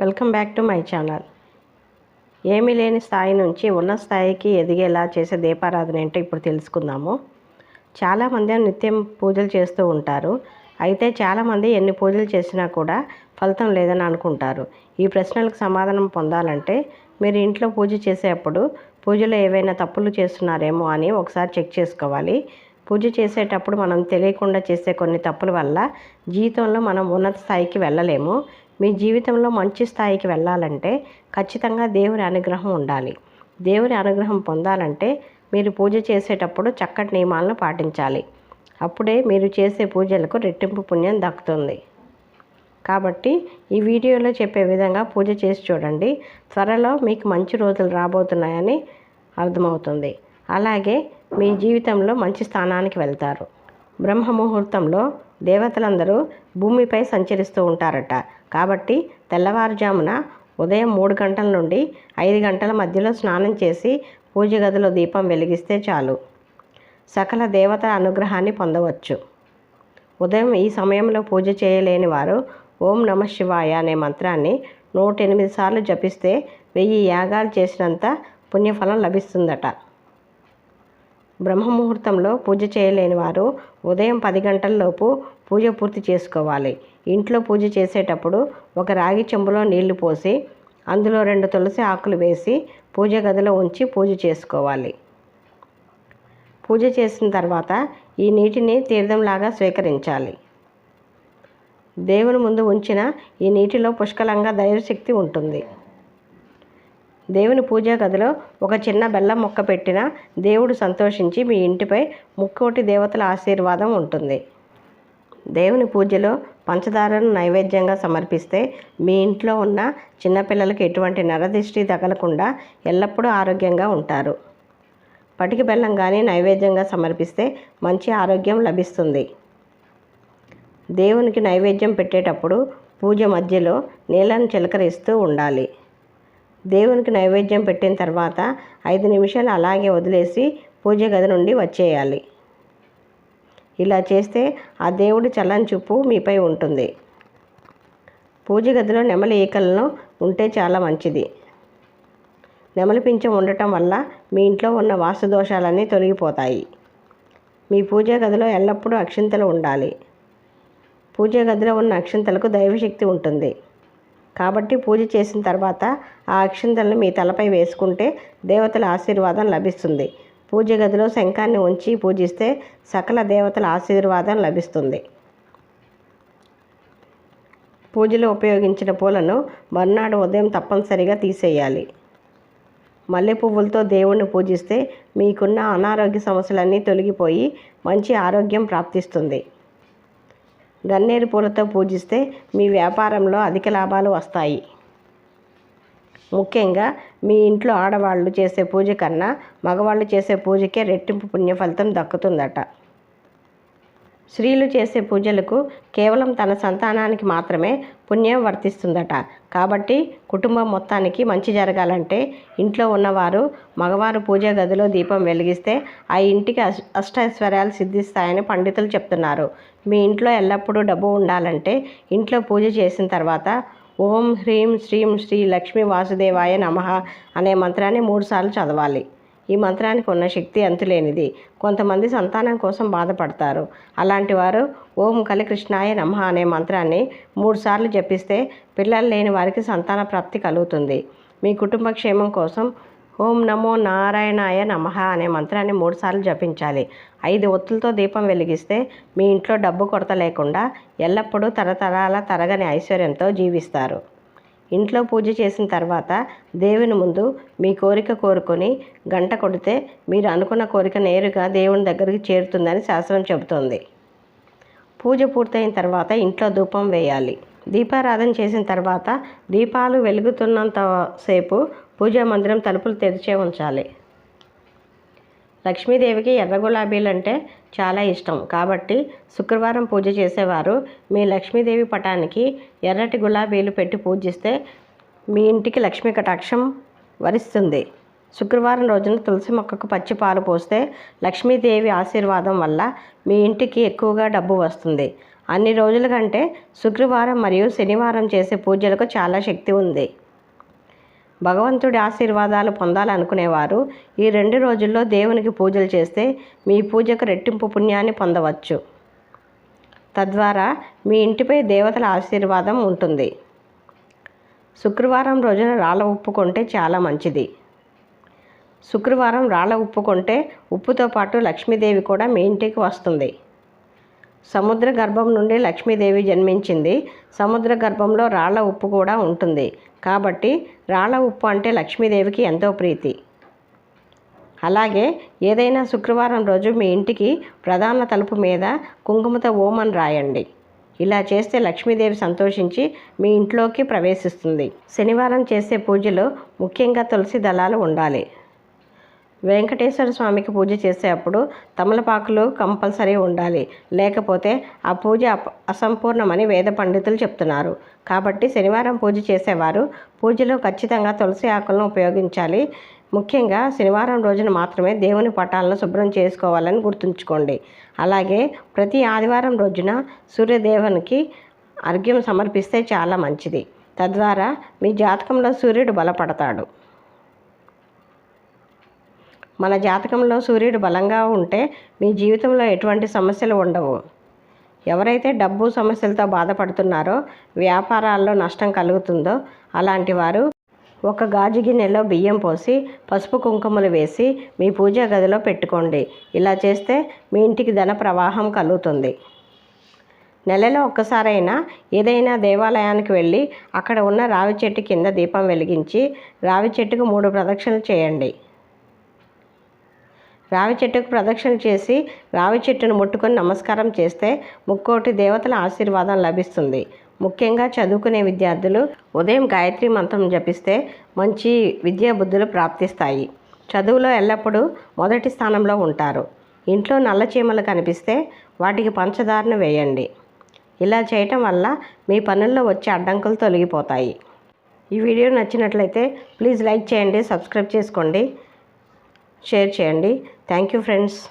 Welcome back to my channel. ఏమీ లేని స్థాయి నుంచి ఉన్న స్థాయికి ఎదిగేలా చేసే దీపారాధన ఏంటో ఇప్పుడు తెలుసుకుందాము. చాలామంది నిత్యం పూజలు చేస్తూ ఉంటారు. అయితే చాలామంది ఎన్ని పూజలు చేసినా కూడా ఫలితం లేదని అనుకుంటారు. ఈ ప్రశ్నలకు సమాధానం పొందాలంటే మీరు ఇంట్లో పూజ చేసేటప్పుడు పూజలో ఏవైనా తప్పులు చేస్తున్నారేమో అని ఒకసారి చెక్ చేసుకోవాలి. పూజ చేసేటప్పుడు మనం తెలియకుండా చేసే కొన్ని తప్పుల వల్ల జీవితంలో మనం ఉన్నత స్థాయికి వెళ్ళలేము. మీ జీవితంలో మంచి స్థాయికి వెళ్ళాలంటే ఖచ్చితంగా దేవుని అనుగ్రహం ఉండాలి. దేవుని అనుగ్రహం పొందాలంటే మీరు పూజ చేసేటప్పుడు చక్కటి నియమాలను పాటించాలి. అప్పుడే మీరు చేసే పూజలకు రెట్టింపు పుణ్యం దక్కుతుంది. కాబట్టి ఈ వీడియోలో చెప్పే విధంగా పూజ చేసి చూడండి. త్వరలో మీకు మంచి రోజులు రాబోతున్నాయని అర్థమవుతుంది. అలాగే మీ జీవితంలో మంచి స్థానానికి వెళ్తారు. బ్రహ్మ ముహూర్తంలో దేవతలందరూ భూమిపై సంచరిస్తూ ఉంటారట. కాబట్టి తెల్లవారుజామున ఉదయం మూడు గంటల నుండి ఐదు గంటల మధ్యలో స్నానం చేసి పూజ గదిలో దీపం వెలిగిస్తే చాలు. సకల దేవతల అనుగ్రహాన్ని పొందవచ్చు. ఉదయం ఈ సమయంలో పూజ చేయలేని వారు ఓం నమ శివాయ అనే మంత్రాన్ని నూట ఎనిమిది సార్లు జపిస్తే వెయ్యి యాగాలు చేసినంత పుణ్యఫలం లభిస్తుందట. బ్రహ్మముహూర్తంలో పూజ చేయలేని వారు ఉదయం పది గంటలలోపు పూజ పూర్తి చేసుకోవాలి. ఇంట్లో పూజ చేసేటప్పుడు ఒక రాగి చెంబులో నీళ్ళు పోసి అందులో రెండు తులసి ఆకులు వేసి పూజ గదిలో ఉంచి పూజ చేసుకోవాలి. పూజ చేసిన తర్వాత ఈ నీటిని తీర్థంలాగా స్వీకరించాలి. దేవుని ముందు ఉంచిన ఈ నీటిలో పుష్కలంగా దైవశక్తి ఉంటుంది. దేవుని పూజా గదిలో ఒక చిన్న బెల్లం మొక్క పెట్టిన దేవుడు సంతోషించి మీ ఇంటిపై ముక్కోటి దేవతల ఆశీర్వాదం ఉంటుంది. దేవుని పూజలో పంచదారను నైవేద్యంగా సమర్పిస్తే మీ ఇంట్లో ఉన్న చిన్నపిల్లలకు ఎటువంటి నరదిష్టి తగలకుండా ఎల్లప్పుడూ ఆరోగ్యంగా ఉంటారు. పటికి బెల్లం కానీ నైవేద్యంగా సమర్పిస్తే మంచి ఆరోగ్యం లభిస్తుంది. దేవునికి నైవేద్యం పెట్టేటప్పుడు పూజ మధ్యలో నీళ్ళను చిలకరిస్తూ ఉండాలి. దేవునికి నైవేద్యం పెట్టిన తర్వాత ఐదు నిమిషాలు అలాగే వదిలేసి పూజ గది నుండి వచ్చేయాలి. ఇలా చేస్తే ఆ దేవుడి చల్లని చూపు మీపై ఉంటుంది. పూజ గదిలో నెమలి ఈకలను ఉంటే చాలా మంచిది. నెమలి పింఛం ఉండటం వల్ల మీ ఇంట్లో ఉన్న వాస్తు దోషాలన్నీ తొలగిపోతాయి. మీ పూజ గదిలో ఎల్లప్పుడూ అక్షింతలు ఉండాలి. పూజ గదిలో ఉన్న అక్షింతలకు దైవశక్తి ఉంటుంది. కాబట్టి పూజ చేసిన తర్వాత ఆ అక్షింతలను మీ తలపై వేసుకుంటే దేవతల ఆశీర్వాదం లభిస్తుంది. పూజ గదిలో శంఖాన్ని ఉంచి పూజిస్తే సకల దేవతల ఆశీర్వాదం లభిస్తుంది. పూజలో ఉపయోగించిన పూలను మర్నాడు ఉదయం తప్పనిసరిగా తీసేయాలి. మల్లె పువ్వులతో దేవుణ్ణి పూజిస్తే మీకున్న అనారోగ్య సమస్యలన్నీ తొలగిపోయి మంచి ఆరోగ్యం ప్రాప్తిస్తుంది. గన్నేరు పూలతో పూజిస్తే మీ వ్యాపారంలో అధిక లాభాలు వస్తాయి. ముఖ్యంగా మీ ఇంట్లో ఆడవాళ్ళు చేసే పూజ కన్నా మగవాళ్ళు చేసే పూజకే రెట్టింపు పుణ్య ఫలితం దక్కుతుందట. స్త్రీలు చేసే పూజలకు కేవలం తన సంతానానికి మాత్రమే పుణ్యం వర్తిస్తుందట. కాబట్టి కుటుంబం మొత్తానికి మంచి జరగాలంటే ఇంట్లో ఉన్నవారు మగవారు పూజా గదిలో దీపం వెలిగిస్తే ఆ ఇంటికి అష్ అష్టైశ్వర్యాలు సిద్ధిస్తాయని పండితులు చెప్తున్నారు. మీ ఇంట్లో ఎల్లప్పుడూ డబ్బు ఉండాలంటే ఇంట్లో పూజ చేసిన తర్వాత ఓం హ్రీం శ్రీం శ్రీ లక్ష్మీ వాసుదేవాయ నమః అనే మంత్రాన్ని మూడుసార్లు చదవాలి. ఈ మంత్రానికి ఉన్న శక్తి అంతులేనిది. కొంతమంది సంతానం కోసం బాధపడతారు. అలాంటి వారు ఓం కలికృష్ణాయ నమః అనే మంత్రాన్ని మూడుసార్లు జపిస్తే పిల్లలు లేని వారికి సంతాన ప్రాప్తి కలుగుతుంది. మీ కుటుంబ క్షేమం కోసం ఓం నమో నారాయణాయ నమః అనే మంత్రాన్ని మూడుసార్లు జపించాలి. ఐదు ఒత్తులతో దీపం వెలిగిస్తే మీ ఇంట్లో డబ్బు కొరత లేకుండా ఎల్లప్పుడూ తరతరాల తరగని ఐశ్వర్యంతో జీవిస్తారు. ఇంట్లో పూజ చేసిన తర్వాత దేవుని ముందు మీ కోరిక కోరుకొని గంట కొడితే మీరు అనుకున్న కోరిక నేరుగా దేవుని దగ్గరికి చేరుతుందని శాస్త్రం చెబుతోంది. పూజ పూర్తయిన తర్వాత ఇంట్లో ధూపం వేయాలి. దీపారాధన చేసిన తర్వాత దీపాలు వెలుగుతున్నంత సేపు పూజా మందిరం తలుపులు తెరిచే ఉంచాలి. లక్ష్మీదేవికి ఎర్ర గులాబీలు అంటే చాలా ఇష్టం. కాబట్టి శుక్రవారం పూజ చేసేవారు. మీ లక్ష్మీదేవి పటానికి ఎర్రటి గులాబీలు పెట్టి పూజిస్తే మీ ఇంటికి లక్ష్మీ కటాక్షం వరిస్తుంది. శుక్రవారం రోజున తులసి మొక్కకు పచ్చి పాలు పోస్తే లక్ష్మీదేవి ఆశీర్వాదం వల్ల మీ ఇంటికి ఎక్కువగా డబ్బు వస్తుంది. అన్ని రోజుల కంటే శుక్రవారం మరియు శనివారం చేసే పూజలకు చాలా శక్తి ఉంది. భగవంతుడి ఆశీర్వాదాలు పొందాలనుకునేవారు. ఈ రెండు రోజుల్లో దేవునికి పూజలు చేస్తే మీ పూజకు రెట్టింపు పుణ్యాన్ని పొందవచ్చు. తద్వారా మీ ఇంటిపై దేవతల ఆశీర్వాదం ఉంటుంది. శుక్రవారం రోజున రాళ్ళ ఉప్పు కొంటే చాలా మంచిది. శుక్రవారం రాళ్ళ ఉప్పు కొంటే ఉప్పుతో పాటు లక్ష్మీదేవి కూడా మీ ఇంటికి వస్తుంది. సముద్ర గర్భం నుండి లక్ష్మీదేవి జన్మించింది. సముద్ర గర్భంలో రాళ్ళ ఉప్పు కూడా ఉంటుంది. కాబట్టి రాళ్ళ ఉప్పు అంటే లక్ష్మీదేవికి ఎంతో ప్రీతి. అలాగే ఏదైనా శుక్రవారం రోజు మీ ఇంటికి ప్రధాన తలుపు మీద కుంకుమతో ఓమన్ రాయండి. ఇలా చేస్తే లక్ష్మీదేవి సంతోషించి మీ ఇంట్లోకి ప్రవేశిస్తుంది. శనివారం చేసే పూజలో ముఖ్యంగా తులసి దళాలు ఉండాలి. వెంకటేశ్వర స్వామికి పూజ చేసేటప్పుడు తమలపాకులు కంపల్సరీ ఉండాలి. లేకపోతే ఆ పూజ అసంపూర్ణమని వేద పండితులు చెప్తున్నారు. కాబట్టి శనివారం పూజ చేసేవారు పూజలో ఖచ్చితంగా తులసి ఆకులను ఉపయోగించాలి. ముఖ్యంగా శనివారం రోజున మాత్రమే దేవుని పటాలను శుభ్రం చేసుకోవాలని గుర్తుంచుకోండి. అలాగే ప్రతి ఆదివారం రోజున సూర్యదేవునికి అర్ఘ్యం సమర్పిస్తే చాలా మంచిది. తద్వారా మీ జాతకంలో సూర్యుడు బలపడతాడు. మన జాతకంలో సూర్యుడు బలంగా ఉంటే మీ జీవితంలో ఎటువంటి సమస్యలు ఉండవు. ఎవరైతే డబ్బు సమస్యలతో బాధపడుతున్నారో వ్యాపారాల్లో నష్టం కలుగుతుందో అలాంటి వారు ఒక గాజు గిన్నెలో బియ్యం పోసి పసుపు కుంకుమలు వేసి మీ పూజా గదిలో పెట్టుకోండి. ఇలా చేస్తే మీ ఇంటికి ధన ప్రవాహం కలుగుతుంది. నెలలో ఒక్కసారైనా ఏదైనా దేవాలయానికి వెళ్ళి అక్కడ ఉన్న రావి చెట్టు కింద దీపం వెలిగించి రావి చెట్టుకు మూడు ప్రదక్షిణలు చేయండి. రావి చెట్టుకు ప్రదక్షిణ చేసి రావి చెట్టును ముట్టుకొని నమస్కారం చేస్తే ముక్కోటి దేవతల ఆశీర్వాదం లభిస్తుంది. ముఖ్యంగా చదువుకునే విద్యార్థులు ఉదయం గాయత్రి మంత్రం జపిస్తే మంచి విద్యా బుద్ధులు ప్రాప్తిస్తాయి. చదువులో ఎల్లప్పుడూ మొదటి స్థానంలో ఉంటారు. ఇంట్లో నల్ల చీమలు కనిపిస్తే వాటికి పంచదారను వేయండి. ఇలా చేయటం వల్ల మీ పనుల్లో వచ్చే అడ్డంకులు తొలగిపోతాయి. ఈ వీడియో నచ్చినట్లయితే ప్లీజ్ లైక్ చేయండి సబ్స్క్రైబ్ చేసుకోండి షేర్ చేయండి. Thank you, friends.